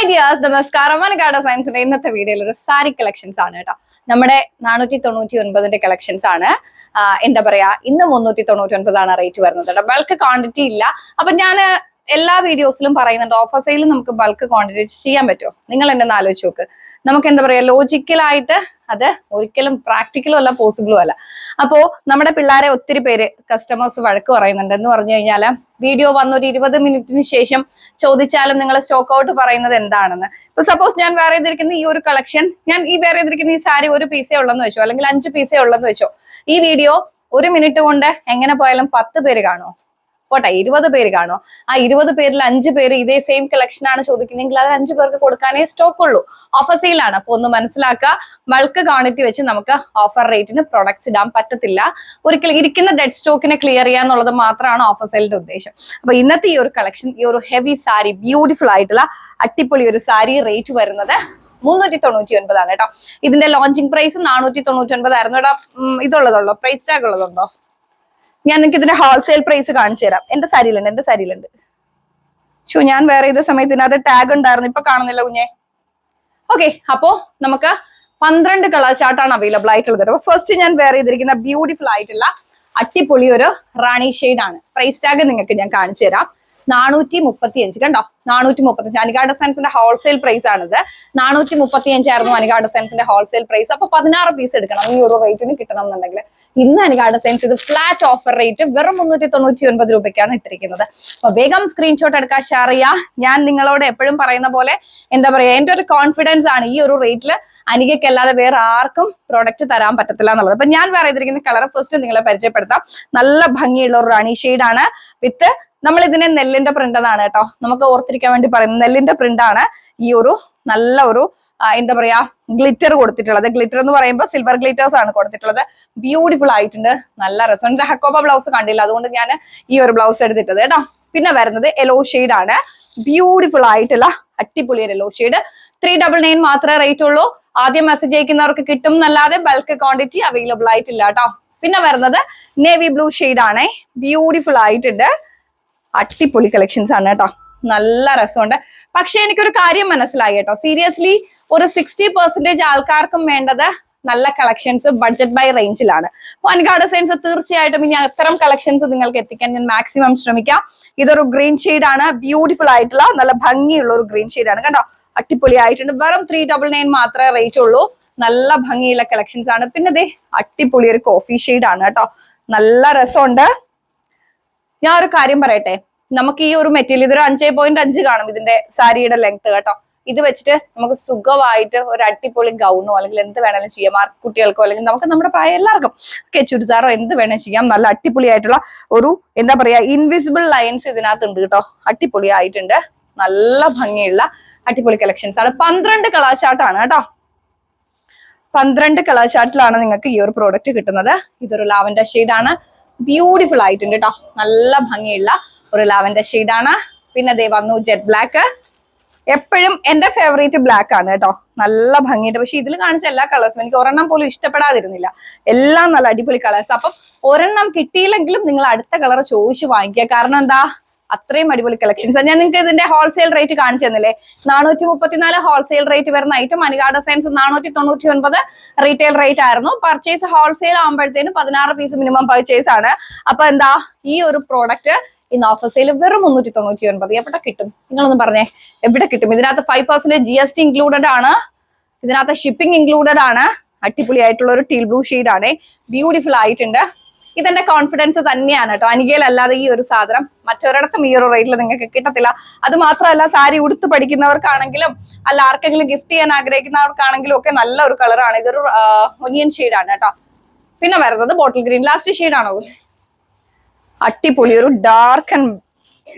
Hi Diaz നമസ്കാരം. മനഗാഡ സയൻസിന്റെ ഇന്നത്തെ വീഡിയോയിൽ ഒരു സാരി കളക്ഷൻസ് ആണ് കേട്ടോ. നമ്മുടെ നാനൂറ്റി തൊണ്ണൂറ്റി ഒൻപതിന്റെ കളക്ഷൻസ് ആണ് എന്താ പറയാ ഇന്ന് മുന്നൂറ്റി തൊണ്ണൂറ്റി ഒൻപതാണ് റേറ്റ് വരുന്നത് ബൾക്ക് ക്വാണ്ടിറ്റി ഇല്ല. അപ്പൊ ഞാൻ എല്ലാ വീഡിയോസിലും പറയുന്നുണ്ട് ഓഫർ സെയിലും നമുക്ക് ബൾക്ക് ക്വാണ്ടിറ്റി ചെയ്യാൻ പറ്റുമോ? നിങ്ങൾ എന്നെ ഒന്ന് ആലോചിച്ച് നോക്ക്. നമുക്ക് എന്താ പറയാ ലോജിക്കലായിട്ട് അത് ഒരിക്കലും പ്രാക്ടിക്കലും അല്ല പോസിബിളും അല്ല. അപ്പോ നമ്മുടെ പിള്ളേരെ ഒത്തിരി പേര് കസ്റ്റമേഴ്സ് വഴക്ക് പറയുന്നുണ്ട്. എന്ന് പറഞ്ഞു കഴിഞ്ഞാൽ വീഡിയോ വന്നൊരു ഇരുപത് മിനിറ്റിന് ശേഷം ചോദിച്ചാലും നിങ്ങൾ സ്റ്റോക്ക് ഔട്ട് പറയുന്നത് എന്താണെന്ന്. ഇപ്പൊ സപ്പോസ് ഞാൻ വേറെ ചെയ്തിരിക്കുന്ന ഈ ഒരു കളക്ഷൻ ഞാൻ ഈ വേറെ ചെയ്തിരിക്കുന്ന ഈ സാരി ഒരു പീസേ ഉള്ളെന്ന് വെച്ചോ അല്ലെങ്കിൽ അഞ്ച് പീസേ ഉള്ളെന്ന് വെച്ചോ ഈ വീഡിയോ ഒരു മിനിറ്റ് കൊണ്ട് എങ്ങനെ പോയാലും പത്ത് പേര് കാണുമോ പോട്ടെ ഇരുപത് പേര് കാണുമോ ആ ഇരുപത് പേരിൽ അഞ്ച് പേര് ഇതേ സെയിം കളക്ഷൻ ആണ് ചോദിക്കുന്നതെങ്കിൽ അത് അഞ്ചു പേർക്ക് കൊടുക്കാനേ സ്റ്റോക്ക് ഉള്ളൂ. ഓഫർ സെയിലാണ് അപ്പൊ ഒന്ന് മനസ്സിലാക്കുക. മൾക്ക് ക്വാണ്ടിറ്റി വെച്ച് നമുക്ക് ഓഫർ റേറ്റിന് പ്രൊഡക്ട്സ് ഇടാൻ പറ്റത്തില്ല. ഒരിക്കലും ഇരിക്കുന്ന ഡെഡ് സ്റ്റോക്കിനെ ക്ലിയർ ചെയ്യുക എന്നുള്ളത് മാത്രമാണ് ഓഫർ സെയിലിന്റെ ഉദ്ദേശം. അപ്പൊ ഇന്നത്തെ ഈ ഒരു കളക്ഷൻ ഈ ഒരു ഹെവി സാരി ബ്യൂട്ടിഫുൾ ആയിട്ടുള്ള അട്ടിപ്പൊളി ഒരു സാരി റേറ്റ് വരുന്നത് മുന്നൂറ്റി തൊണ്ണൂറ്റി ഒൻപതാണ് കേട്ടോ. ഇതിന്റെ ലോഞ്ചിങ് പ്രൈസ് നാനൂറ്റി തൊണ്ണൂറ്റി ഒൻപതായിരുന്നു കേട്ടോ ഇതുള്ളതുള്ളോ പ്രൈസ് ടാഗ് ഉള്ളതുണ്ടോ? ഞാൻ നിങ്ങൾക്ക് ഇതിന്റെ ഹോൾസെയിൽ പ്രൈസ് കാണിച്ചു തരാം. എന്റെ സാരിയിലുണ്ട് എന്റെ സാരിയിലുണ്ട് ഷോ ഞാൻ വേറെ ചെയ്ത സമയത്ത് ഇതിനകത്ത് ടാഗ് ഉണ്ടായിരുന്നു ഇപ്പൊ കാണുന്നില്ല കുഞ്ഞെ. ഓക്കെ അപ്പോ നമുക്ക് പന്ത്രണ്ട് കളർ ചാർട്ടാണ് അവൈലബിൾ ആയിട്ടുള്ളത്. അപ്പൊ ഫസ്റ്റ് ഞാൻ വേറെ ചെയ്തിരിക്കുന്ന ബ്യൂട്ടിഫുൾ ആയിട്ടുള്ള അട്ടിപ്പൊളി ഒരു റാണി ഷെയ്ഡ് ആണ്. പ്രൈസ് ടാഗ് നിങ്ങൾക്ക് ഞാൻ കാണിച്ചു തരാം. നാനൂറ്റി മുപ്പത്തി അഞ്ച് കണ്ടോ? നാനൂറ്റി മുപ്പത്തി അഞ്ച് അനികാ ഡിസൈൻസിന്റെ ഹോൾസെയിൽ പ്രൈസ് ആണിത്. നാനൂറ്റി മുപ്പത്തി അഞ്ചായിരുന്നു അനിക ഡിസൈൻസിന്റെ ഹോൾസെയിൽ പ്രൈസ് അപ്പൊ പതിനാറ് പീസ് എടുക്കണം. ഈ ഒരു റേറ്റിന് കിട്ടണം എന്നുണ്ടെങ്കിൽ ഇന്ന് അനിക ഡിസൈൻസ് ഇത് ഫ്ലാറ്റ് ഓഫർ റേറ്റ് വെറും മുന്നൂറ്റി തൊണ്ണൂറ്റി ഒൻപത് രൂപയ്ക്കാണ് ഇട്ടിരിക്കുന്നത്. അപ്പൊ വേഗം സ്ക്രീൻഷോട്ട് എടുക്കാൻ ഷെയർ ചെയ്യുക ഞാൻ നിങ്ങളോട് എപ്പോഴും പറയുന്ന പോലെ എന്താ പറയാ എന്റെ ഒരു കോൺഫിഡൻസ് ആണ് ഈ ഒരു റേറ്റിൽ അനികയ്ക്കല്ലാതെ വേറെ ആർക്കും പ്രോഡക്റ്റ് തരാൻ പറ്റത്തില്ല എന്നുള്ളത്. അപ്പൊ ഞാൻ വേറെ ചെയ്തിരിക്കുന്ന കളർ ഫസ്റ്റ് നിങ്ങളെ പരിചയപ്പെടുത്താം. നല്ല ഭംഗിയുള്ള ഒരു റാണി ഷെയ്ഡ് ആണ്. വിത്ത് നമ്മൾ ഇതിനെ നെല്ലിന്റെ പ്രിന്റ് എന്നാണ് കേട്ടോ. നമുക്ക് ഓർത്തിരിക്കാൻ വേണ്ടി പറയുന്നത് നെല്ലിന്റെ പ്രിന്റ് ആണ് ഈ ഒരു നല്ല ഒരു എന്താ പറയാ ഗ്ലിറ്റർ കൊടുത്തിട്ടുള്ളത്. ഗ്ലിറ്റർ എന്ന് പറയുമ്പോൾ സിൽവർ ഗ്ലിറ്റേഴ്സ് ആണ് കൊടുത്തിട്ടുള്ളത്. ബ്യൂട്ടിഫുൾ ആയിട്ടുണ്ട്. നല്ല രസം. ഹക്കോബ ബ്ലൗസ് കണ്ടില്ല. അതുകൊണ്ട് ഞാൻ ഈ ഒരു ബ്ലൗസ് എടുത്തിട്ടത് കേട്ടോ. പിന്നെ വരുന്നത് യെല്ലോ ഷെയ്ഡ് ആണ്. ബ്യൂട്ടിഫുൾ ആയിട്ടുള്ള അടിപൊളി yellow shade three double nine മാത്രമേ റേറ്റ് ഉള്ളൂ. ആദ്യം മെസ്സേജ് അയക്കുന്നവർക്ക് കിട്ടും. എന്നല്ലാതെ ബൾക്ക് ക്വാണ്ടിറ്റി അവൈലബിൾ ആയിട്ടില്ല കേട്ടോ. പിന്നെ വരുന്നത് നേവി ബ്ലൂ ഷെയ്ഡ് ആണേ. ബ്യൂട്ടിഫുൾ ആയിട്ടുണ്ട്. അടിപൊളി കളക്ഷൻസ് ആണ് കേട്ടോ. നല്ല രസമുണ്ട്. പക്ഷെ എനിക്കൊരു കാര്യം മനസ്സിലായി കേട്ടോ. സീരിയസ്ലി ഒരു സിക്സ്റ്റി പെർസെന്റേജ് ആൾക്കാർക്കും വേണ്ടത് നല്ല കളക്ഷൻസ് ബഡ്ജറ്റ് ബൈ റേഞ്ചിലാണ് വൻകാ സെൻസ് തീർച്ചയായിട്ടും ഇനി അത്തരം കളക്ഷൻസ് നിങ്ങൾക്ക് എത്തിക്കാൻ ഞാൻ മാക്സിമം ശ്രമിക്കാം. ഇതൊരു ഗ്രീൻ ഷെയ്ഡ് ആണ്. ബ്യൂട്ടിഫുൾ ആയിട്ടുള്ള നല്ല ഭംഗിയുള്ള ഒരു ഗ്രീൻ ഷെയ്ഡ് ആണ്. കണ്ടോ? അടിപൊളി ആയിട്ടുണ്ട്. വെറും ത്രീ ഡബിൾ നയൻ മാത്രമേ റേറ്റ് ഉള്ളൂ. നല്ല ഭംഗിയുള്ള കളക്ഷൻസ് ആണ്. പിന്നെ ദേ അടിപൊളി ഒരു കോഫി ഷെയ്ഡ് ആണ് കേട്ടോ. നല്ല രസമുണ്ട്. ഞാൻ ഒരു കാര്യം പറയട്ടെ? നമുക്ക് ഈ ഒരു മെറ്റീരിയൽ ഇതൊരു അഞ്ചേ പോയിന്റ് അഞ്ച് കാണും ഇതിന്റെ സാരിയുടെ ലെങ്ത് കേട്ടോ. ഇത് വെച്ചിട്ട് നമുക്ക് സുഖമായിട്ട് ഒരു അടിപൊളി ഗൗണോ അല്ലെങ്കിൽ എന്ത് വേണമെങ്കിലും ചെയ്യാം. കുട്ടികൾക്കോ അല്ലെങ്കിൽ നമുക്ക് നമ്മുടെ പ്രായം എല്ലാവർക്കും ഒക്കെ ചുരിദാറോ എന്ത് വേണമെങ്കിലും ചെയ്യാം. നല്ല അടിപൊളിയായിട്ടുള്ള ഒരു എന്താ പറയാ ഇൻവിസിബിൾ ലൈൻസ് ഇതിനകത്ത് ഉണ്ട് കേട്ടോ. അടിപൊളി ആയിട്ടുണ്ട് നല്ല ഭംഗിയുള്ള അടിപൊളി കളക്ഷൻസ് ആണ്. പന്ത്രണ്ട് കളാശാട്ടാണ് കേട്ടോ. പന്ത്രണ്ട് കളാശാട്ടിലാണ് നിങ്ങൾക്ക് ഈ ഒരു പ്രോഡക്റ്റ് കിട്ടുന്നത്. ഇതൊരു ലാവൻഡർ ആണ്. ബ്യൂട്ടിഫുൾ ആയിട്ടുണ്ട് കേട്ടോ നല്ല ഭംഗിയുള്ള ഒരു ലാവൻഡർ ആണ് പിന്നെ ദേ വന്നു ജെറ്റ് ബ്ലാക്ക് എപ്പോഴും എന്റെ ഫേവറേറ്റ് ബ്ലാക്ക് ആണ് കേട്ടോ നല്ല ഭംഗിയുണ്ട്. പക്ഷെ ഇതിൽ കാണിച്ച എല്ലാ കളേഴ്സും എനിക്ക് ഒരെണ്ണം പോലും ഇഷ്ടപ്പെടാതിരുന്നില്ല. എല്ലാം നല്ല അടിപൊളി കളേഴ്സ് അപ്പം ഒരെണ്ണം കിട്ടിയില്ലെങ്കിലും നിങ്ങൾ അടുത്ത കളർ ചോദിച്ചു വാങ്ങിക്കുക. കാരണം എന്താ? അത്രയും അടിപൊളി കളക്ഷൻസ് ഞാൻ നിങ്ങൾക്ക് ഇതിന്റെ ഹോൾസെയിൽ റേറ്റ് കാണിച്ചു തന്നില്ലേ? നാനൂറ്റി മുപ്പത്തിനാല് ഹോൾസെയിൽ റേറ്റ് വരുന്ന ഐറ്റം അനുഗാഡ സയൻസ് നാനൂറ്റി തൊണ്ണൂറ്റി ഒൻപത് റീറ്റെയിൽ റേറ്റ് ആയിരുന്നു. പർച്ചേസ് ഹോൾസെയിൽ ആകുമ്പോഴത്തേനും പതിനാറ് പീസ് മിനിമം പർച്ചേസ് ആണ്. അപ്പൊ എന്താ ഈ ഒരു പ്രോഡക്റ്റ് ഇന്ന് ഓഫർ സെയിൽ വെറും മുന്നൂറ്റി തൊണ്ണൂറ്റി ഒൻപത്. എവിടെ കിട്ടും? നിങ്ങളൊന്ന് പറഞ്ഞേ. എവിടെ കിട്ടും? ഇതിനകത്ത് five percent G S T included ആണ്. ഇതിനകത്ത് ഷിപ്പിംഗ് ഇൻക്ലൂഡഡ് ആണ്. അടിപൊളി ആയിട്ടുള്ള ഒരു ടീൽ ബ്ലൂ ഷെയ്ഡ് ആണ്. ബ്യൂട്ടിഫുൾ ആയിട്ടുണ്ട്. ഇതെന്റെ കോൺഫിഡൻസ് തന്നെയാണ് കേട്ടോ അനികയിലല്ലാതെ ഈ ഒരു സാധനം മറ്റൊരിടത്തും ഈ ഒരു റേറ്റിൽ നിങ്ങൾക്ക് കിട്ടത്തില്ല. അത് മാത്രമല്ല സാരി ഉടുത്ത് പഠിക്കുന്നവർക്കാണെങ്കിലും അല്ല ആർക്കെങ്കിലും ഗിഫ്റ്റ് ചെയ്യാൻ ആഗ്രഹിക്കുന്നവർക്കാണെങ്കിലും ഒക്കെ നല്ല ഒരു കളറാണ് ഇതൊരു ഒനിയൻ ആണ് കേട്ടോ പിന്നെ വരുന്നത് ബോട്ടിൽ ഗ്രീൻ ലാസ്റ്റ് ഷെയ്ഡാണോ അടിപൊളി ഒരു ഡാർക്ക് ആൻഡ്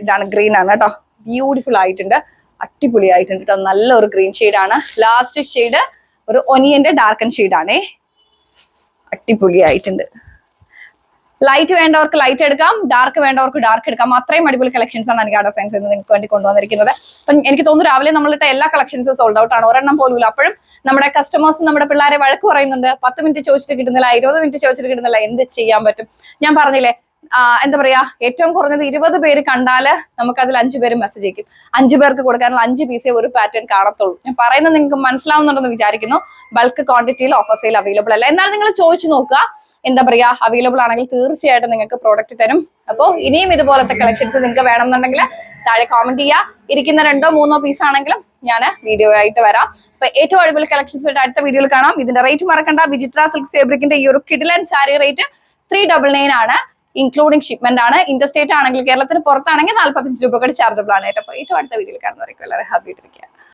ഇതാണ് ഗ്രീൻ ആണ് കേട്ടോ ബ്യൂട്ടിഫുൾ ആയിട്ടുണ്ട്. അടിപൊളി ആയിട്ടുണ്ട് കേട്ടോ നല്ല ഒരു ഗ്രീൻ ആണ്. ലാസ്റ്റ് ഷെയ്ഡ് ഒരു ഒനിയന്റെ ഡാർക്ക് ആൻഡ് ഷെയ്ഡാണേ അടിപൊളി ആയിട്ടുണ്ട്. ലൈറ്റ് വേണ്ടവർക്ക് ലൈറ്റ് എടുക്കാം ഡാർക്ക് വേണ്ടവർക്ക് ഡാർക്ക് എടുക്കാം. അത്രയും അടിപൊളി കളക്ഷൻസ് ആണ് എനിക്ക് സയൻസ് നിങ്ങൾക്ക് വേണ്ടി കൊണ്ടുവന്നിരിക്കുന്നത്. അപ്പം എനിക്ക് തോന്നുന്നു രാവിലെ നമ്മളിട്ട എല്ലാ കളക്ഷൻസ് സോൾഡ് ഔട്ട് ആണ്. ഒരെണ്ണം പോലും അപ്പോഴും നമ്മുടെ കസ്റ്റമേഴ്സ് നമ്മുടെ പിള്ളേരെ വഴക്ക് പറയുന്നുണ്ട്. പത്ത് മിനിറ്റ് ചോദിച്ചിട്ട് കിട്ടുന്നില്ല ഇരുപത് മിനിറ്റ് ചോദിച്ചിട്ട് കിട്ടുന്നില്ല. എന്ത് ചെയ്യാൻ പറ്റും? ഞാൻ പറഞ്ഞില്ലേ എന്താ പറയാ ഏറ്റവും കുറഞ്ഞത് ഇരുപത് പേര് കണ്ടാൽ നമുക്ക് അതിൽ അഞ്ചു പേര് മെസ്സേജ് അയക്കും. അഞ്ചു പേർക്ക് കൊടുക്കാനുള്ള അഞ്ച് പീസേ ഒരു പാറ്റേൺ കാണത്തുള്ളൂ. ഞാൻ പറയുന്നത് നിങ്ങൾക്ക് മനസ്സിലാവുന്നുണ്ടെന്ന് വിചാരിക്കുന്നു. ബൾക്ക് ക്വാണ്ടിറ്റിയിൽ ഓഫർ സെയിൽ അവൈലബിൾ അല്ല. എന്നാൽ നിങ്ങൾ ചോദിച്ചു നോക്കുക എന്താ പറയാ അവൈലബിൾ ആണെങ്കിൽ തീർച്ചയായിട്ടും നിങ്ങൾക്ക് പ്രോഡക്റ്റ് തരും. അപ്പോൾ ഇനിയും ഇതുപോലത്തെ കളക്ഷൻസ് നിങ്ങൾക്ക് വേണമെന്നുണ്ടെങ്കിൽ താഴെ കോമന്റ് ചെയ്യുക ഇരിക്കുന്ന രണ്ടോ മൂന്നോ പീസ് ആണെങ്കിലും ഞാൻ വീഡിയോ ആയിട്ട് വരാം. അപ്പൊ ഏറ്റവും അടിപൊളി കളക്ഷൻസ് അടുത്ത വീഡിയോയിൽ കാണാം. ഇതിന്റെ റേറ്റ് മറക്കണ്ട. വിജിത്ര സിൽക്ക് ഫേബ്രിക്കിന്റെ ഈ ഒരു കിഡിലൻ sari rate three double nine ആണ്. ഇൻക്ലൂഡിംഗ് ഷിപ്മെന്റ് ആണ്. ഇന്റർസ്റ്റേറ്റ് ആണെങ്കിൽ കേരളത്തിന് പുറത്താണെങ്കിൽ നാല്പത്തഞ്ച് രൂപ കൂടി ചാർജബിൾ ആണ്. ഏറ്റവും അടുത്ത വീഡിയോയിൽ കാണുന്നവരേക്കും വളരെ ഹാപ്പി ആയിട്ടിരിക്കുക.